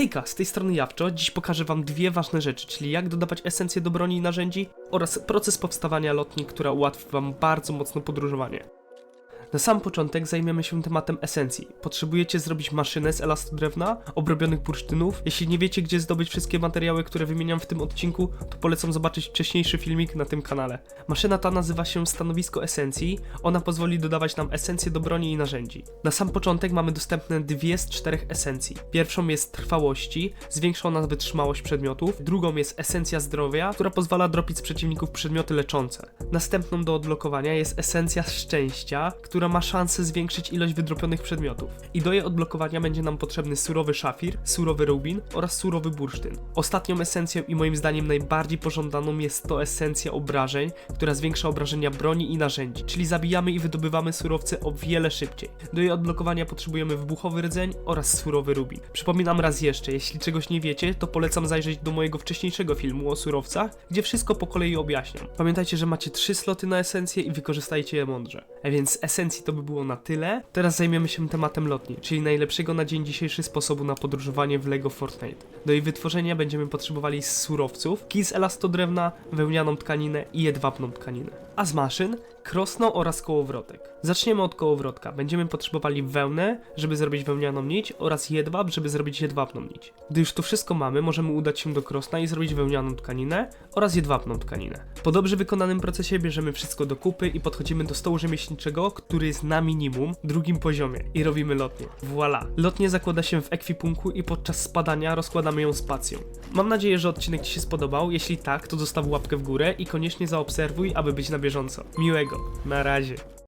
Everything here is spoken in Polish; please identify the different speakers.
Speaker 1: Hejka, z tej strony Jawczo. Dziś pokażę wam dwie ważne rzeczy, czyli jak dodawać esencję do broni i narzędzi oraz proces powstawania lotni, która ułatwi wam bardzo mocno podróżowanie. Na sam początek zajmiemy się tematem esencji. Potrzebujecie zrobić maszynę z elastodrewna, obrobionych bursztynów. Jeśli nie wiecie, gdzie zdobyć wszystkie materiały, które wymieniam w tym odcinku, to polecam zobaczyć wcześniejszy filmik na tym kanale. Maszyna ta nazywa się stanowisko esencji. Ona pozwoli dodawać nam esencję do broni i narzędzi. Na sam początek mamy dostępne dwie z czterech esencji. Pierwszą jest trwałości, zwiększa ona wytrzymałość przedmiotów. Drugą jest esencja zdrowia, która pozwala dropić z przeciwników przedmioty leczące. Następną do odblokowania jest esencja szczęścia, która ma szansę zwiększyć ilość wydropionych przedmiotów. I do jej odblokowania będzie nam potrzebny surowy szafir, surowy rubin oraz surowy bursztyn. Ostatnią esencją i moim zdaniem najbardziej pożądaną jest to esencja obrażeń, która zwiększa obrażenia broni i narzędzi, czyli zabijamy i wydobywamy surowce o wiele szybciej. Do jej odblokowania potrzebujemy wybuchowy rdzeń oraz surowy rubin. Przypominam raz jeszcze, jeśli czegoś nie wiecie, to polecam zajrzeć do mojego wcześniejszego filmu o surowcach, gdzie wszystko po kolei objaśniam. Pamiętajcie, że macie trzy sloty na esencję i wykorzystajcie je mądrze. A więc esencji to by było na tyle. Teraz zajmiemy się tematem lotni, czyli najlepszego na dzień dzisiejszy sposobu na podróżowanie w LEGO Fortnite. Do jej wytworzenia będziemy potrzebowali surowców, kij z elastodrewna, wełnianą tkaninę i jedwabną tkaninę. A z maszyn krosno oraz kołowrotek. Zaczniemy od kołowrotka. Będziemy potrzebowali wełnę, żeby zrobić wełnianą nić oraz jedwab, żeby zrobić jedwabną nić. Gdy już to wszystko mamy, możemy udać się do krosna i zrobić wełnianą tkaninę oraz jedwabną tkaninę. Po dobrze wykonanym procesie bierzemy wszystko do kupy i podchodzimy do stołu rzemieślniczego, który jest na minimum, drugim poziomie i robimy lotnię. Voila! Lotnię zakłada się w ekwipunku i podczas spadania rozkładamy ją spacją. Mam nadzieję, że odcinek Ci się spodobał. Jeśli tak, to zostaw łapkę w górę i koniecznie zaobserwuj, aby być na bieżąco. Miłego. Na razie.